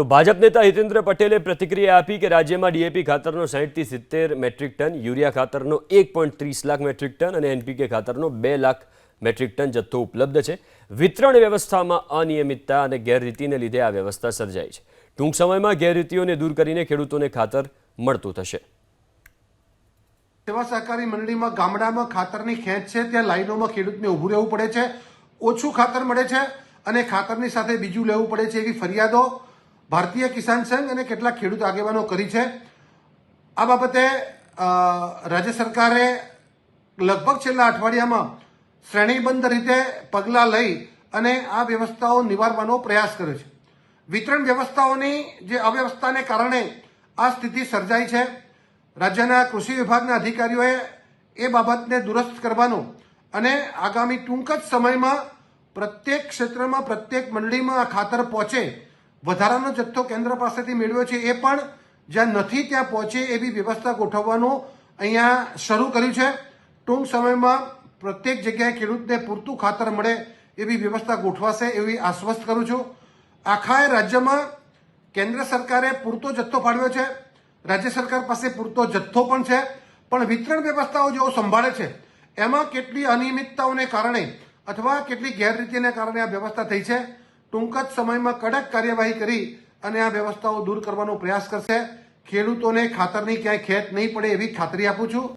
તો ભાજપ નેતા હિતેન્દ્ર પટેલે પ્રતિક્રિયા આપી કે રાજ્યમાં ડીએપી ખાતરનો સાહીઠથી સિત્તેર મેટ્રિક ટન, યુરિયા ખાતરનો એક ત્રીસ લાખ મેટ્રિક ટન અને એનપીકે ખાતરનો બે લાખ મેટ્રિક ટન જથ્થો ઉપલબ્ધ છે. વિતરણ વ્યવસ્થામાં અનિયમિતતા અને ગેરરીતિને લીધે આ વ્યવસ્થા સર્જાઈ છે. ટૂંક સમયમાં ગેરરીતિઓને દૂર કરીને ખેડૂતોને ખાતર મળતું થશે. સેવા સહકારી મંડળીમાં ગામડામાં ખાતરની ખેંચ છે, ત્યાં લાઈનોમાં ખેડૂતને ઊભું રહેવું પડે છે, ઓછું ખાતર મળે છે અને ખાતરની સાથે બીજું લેવું પડે છે એવી ફરિયાદો ભારતીય કિસાન સંઘ અને કેટલાક ખેડૂત આગેવાનો કરી છે. આ બાબતે રાજ્ય સરકારે લગભગ છેલ્લા અઠવાડિયામાં શ્રેણીબંધ રીતે પગલાં લઈ અને આ વ્યવસ્થાઓ નિવારવાનો પ્રયાસ કર્યો છે. વિતરણ વ્યવસ્થાઓની જે અવ્યવસ્થાને કારણે આ સ્થિતિ સર્જાઈ છે. રાજ્યના કૃષિ વિભાગના અધિકારીઓએ એ બાબતને દુરસ્ત કરવાનું અને આગામી ટૂંક જ સમયમાં પ્રત્યેક ક્ષેત્રમાં, પ્રત્યેક મંડળીમાં ખાતર પહોંચે વધારાનો જથ્થો કેન્દ્ર પાસેથી મેળવ્યો છે એ પણ જ્યાં નથી ત્યાં પહોંચે એવી વ્યવસ્થા ગોઠવવાનું અહીંયા શરૂ કર્યું છે. ટૂંક સમયમાં પ્રત્યેક જગ્યાએ ખેડૂતને પૂરતું ખાતર મળે એવી વ્યવસ્થા ગોઠવાશે એવી આશ્વસ્ત કરું છું. આખા રાજ્યમાં કેન્દ્ર સરકારે પૂરતો જથ્થો ફાળવ્યો છે. રાજ્ય સરકાર પાસે પૂરતો જથ્થો પણ છે. પણ વિતરણ વ્યવસ્થાઓ જેઓ સંભાળે છે, એમાં કેટલી અનિયમિતતાઓને કારણે અથવા કેટલી ગેરરીતિને કારણે આ વ્યવસ્થા થઈ છે? ટૂંક જ સમયમાં કડક કાર્યવાહી કરી અને આ વ્યવસ્થાઓ દૂર કરવાનો પ્રયાસ કરશે. ખેડૂતોને ખાતરની ક્યાંય ખેત નહીં પડે એવી ખાતરી આપું છું.